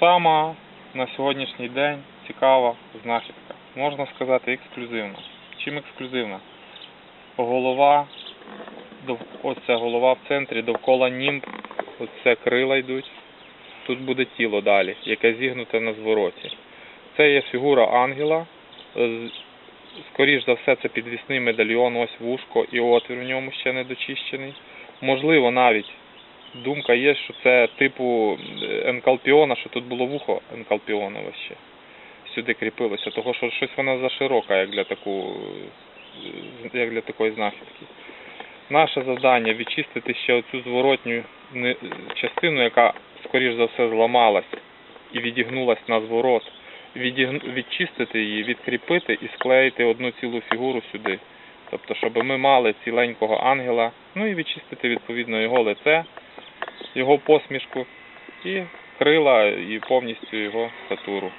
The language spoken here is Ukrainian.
Сама на сьогоднішній день цікава знахідка. Можна сказати, ексклюзивна. Чим ексклюзивна? Голова, оце голова в центрі, довкола німб, оце крила йдуть. Тут буде тіло далі, яке зігнуте на звороті. Це є фігура ангела. З- Скоріш за все, це підвісний медальйон, ось вушко і отвір в ньому ще не дочищений. Можливо, навіть думка є, що це типу е, енкалпіона, що тут було вухо енкалпіонове ще. Сюди кріпилося, того що щось воно заширока, як для таку, е, як для такої знахідки. Наше завдання відчистити ще оцю зворотню частину, яка, скоріш за все, зламалась і відігнулась на зворот. Відчистити її, відкріпити і склеїти одну цілу фігуру сюди. Тобто, щоб ми мали ціленького ангела, ну і відчистити відповідно його лице, його посмішку і крила, і повністю його статуру.